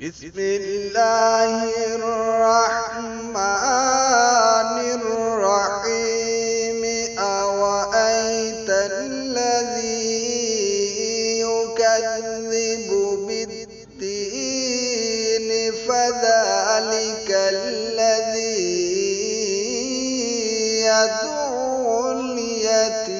بسم الله الرحمن الرحيم. أوأيت الذي يكذب بالدين فذلك الذي يدعو اليتيم